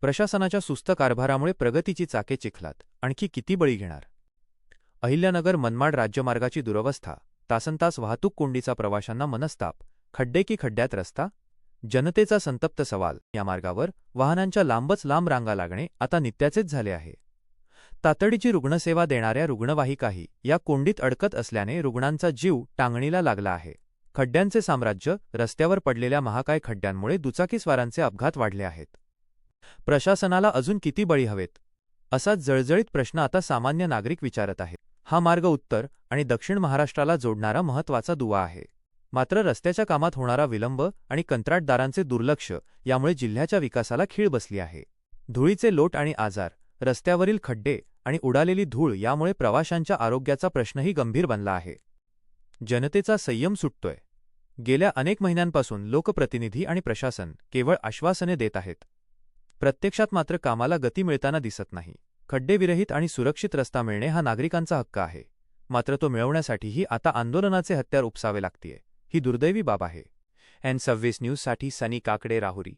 प्रशासनाच्या सुस्त कारभारामुळे प्रगतीची चाके चिखलात. आणखी किती बळी घेणार? अहिल्यानगर मनमाड राज्यमार्गाची दुरवस्था तासनतास वाहतूक कोंडीचा प्रवाशांना मनस्ताप खड्डे की खड्ड्यात रस्ता? जनतेचा संतप्त सवाल या मार्गावर वाहनांच्या लांबच लांब रांगा लागणे आता नित्याचेच झाले आहे. तातडीची रुग्णसेवा देणाऱ्या रुग्णवाहिकाही या कोंडीत अडकत असल्याने रुग्णांचा जीव टांगणीला लागला आहे. खड्ड्यांचे साम्राज्य रस्त्यावर पडलेल्या महाकाय खड्ड्यांमुळे दुचाकीस्वारांचे अपघात वाढले आहेत. प्रशासनाला अजून किती बळी हवेत? असा जळजळीत प्रश्न आता सामान्य नागरिक विचारत आहेत. हा मार्ग उत्तर आणि दक्षिण महाराष्ट्राला जोडणारा महत्त्वाचा दुवा आहे. मात्र रस्त्याच्या कामात होणारा विलंब आणि कंत्राटदारांचे दुर्लक्ष यामुळे जिल्ह्याच्या विकासाला खीळ बसली आहे. धुळीचे लोट आणि आजार रस्त्यावरील खड्डे आणि उडालेली धूळ यामुळे प्रवाशांच्या आरोग्याचा प्रश्नही गंभीर बनला आहे. जनतेचा संयम सुटतोय. गेल्या अनेक महिन्यांपासून लोकप्रतिनिधी आणि प्रशासन केवळ आश्वासने देत आहेत. प्रत्यक्षात मात्र कामाला गती मिळताना दिसत नाही. खड्डेविरहित आणि सुरक्षित रस्ता मिळणे हा नागरिकांचा हक्क आहे. मात्र तो मिळवण्यासाठीही आता आंदोलनाचे हत्यार उपसावे लागतीये. ही दुर्दैवी बाब आहे. एन सव्वीस न्यूजसाठी सनी काकडे राहुरी.